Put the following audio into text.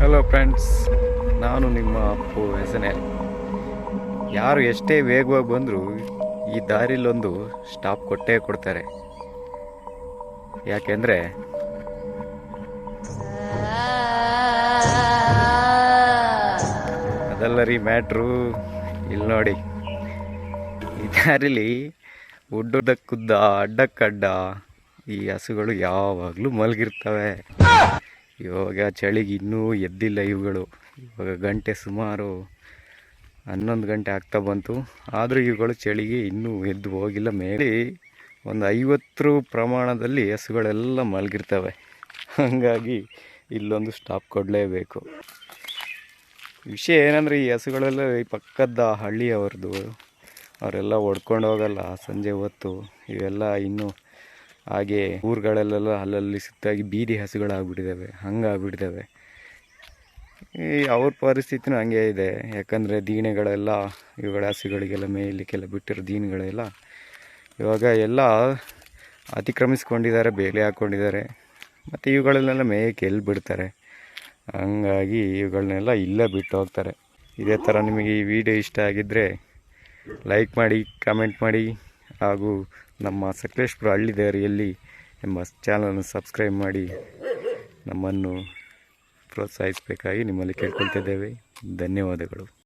Hello friends ನಾನು ನಿಮ್ಮ ಅಪ್ಪು ಹೆಸನೇ ಯಾರು ಎಷ್ಟೇ ವೇಗವಾಗಿ ಬಂದರೂ ಈ ದಾರಿಲೊಂದು ಸ್ಟಾಪ್ ಕೊಟ್ಟೇ ಕೊಡ್ತಾರೆ. ಯಾಕೆಂದರೆ ಅದಲ್ಲ ರೀ ಮ್ಯಾಟ್ರು. ಇಲ್ಲಿ ನೋಡಿ. ಈ ದಾರಿಲಿ ಉಡ್ಡಕ್ಕುದ್ದ ಅಡ್ಡಕ್ಕಡ್ಡ ಈ ಹಸುಗಳು ಯಾವಾಗಲೂ ಮಲಗಿರ್ತವೆ. ಇವಾಗ ಚಳಿಗೆ ಇನ್ನೂ ಎದ್ದಿಲ್ಲ ಇವುಗಳು. ಇವಾಗ ಗಂಟೆ ಸುಮಾರು ಹನ್ನೊಂದು ಗಂಟೆ ಆಗ್ತಾ ಬಂತು. ಆದರೂ ಇವುಗಳು ಚಳಿಗೆ ಇನ್ನೂ ಎದ್ದು ಹೋಗಿಲ್ಲ. ಮೇಲೆ ಒಂದು ಐವತ್ತರ ಪ್ರಮಾಣದಲ್ಲಿ ಹಸುಗಳೆಲ್ಲ ಮಲಗಿರ್ತವೆ. ಹಾಗಾಗಿ ಇಲ್ಲೊಂದು ಸ್ಟಾಪ್ ಕೊಡಲೇಬೇಕು. ವಿಷಯ ಏನಂದರೆ ಈ ಹಸುಗಳೆಲ್ಲ ಈ ಪಕ್ಕದ ಹಳ್ಳಿಯವ್ರದ್ದು ಅವರೆಲ್ಲ ಹೊಡ್ಕೊಂಡು ಹೋಗಲ್ಲ. ಸಂಜೆ ಹೊತ್ತು ಇವೆಲ್ಲ ಇನ್ನೂ ಹಾಗೆ ಊರುಗಳಲ್ಲೆಲ್ಲ ಅಲ್ಲಲ್ಲಿ ಸುತ್ತಾಗಿ ಬೀದಿ ಹಸುಗಳಾಗ್ಬಿಟ್ಟಿದ್ದಾವೆ, ಹಂಗಾಗ್ಬಿಟ್ಟಿದ್ದಾವೆ. ಈ ಅವ್ರ ಪರಿಸ್ಥಿತಿನೂ ಹಂಗೆ ಇದೆ. ಯಾಕಂದರೆ ದೀನೆಗಳೆಲ್ಲ, ಇವುಗಳ ಹಸುಗಳಿಗೆಲ್ಲ ಮೇಯಲಿಕ್ಕೆಲ್ಲ ಬಿಟ್ಟಿರೋ ದೀನಗಳೆಲ್ಲ ಇವಾಗ ಎಲ್ಲ ಅತಿಕ್ರಮಿಸ್ಕೊಂಡಿದ್ದಾರೆ, ಬೇಲಿ ಹಾಕ್ಕೊಂಡಿದ್ದಾರೆ. ಮತ್ತು ಇವುಗಳನ್ನೆಲ್ಲ ಮೇಯಕ್ಕೆ ಎಲ್ಲಿ ಬಿಡ್ತಾರೆ? ಹಂಗಾಗಿ ಇವುಗಳನ್ನೆಲ್ಲ ಇಲ್ಲೇ ಬಿಟ್ಟು ಹೋಗ್ತಾರೆ. ಇದೇ ಥರ ನಿಮಗೆ ಈ ವಿಡಿಯೋ ಇಷ್ಟ ಆಗಿದ್ದರೆ ಲೈಕ್ ಮಾಡಿ ಕಮೆಂಟ್ ಮಾಡಿ. ಹಾಗೂ ನಮ್ಮ ಸಕಲೇಶ್ಪುರ ಹಳ್ಳಿ ದಾರಿಯಲ್ಲಿ ಎಂಬ ಚಾನಲನ್ನು ಸಬ್ಸ್ಕ್ರೈಬ್ ಮಾಡಿ ನಮ್ಮನ್ನು ಪ್ರೋತ್ಸಾಹಿಸಬೇಕಾಗಿ ನಿಮ್ಮಲ್ಲಿ ಕೇಳ್ಕೊಳ್ತಿದ್ದೇವೆ. ಧನ್ಯವಾದಗಳು.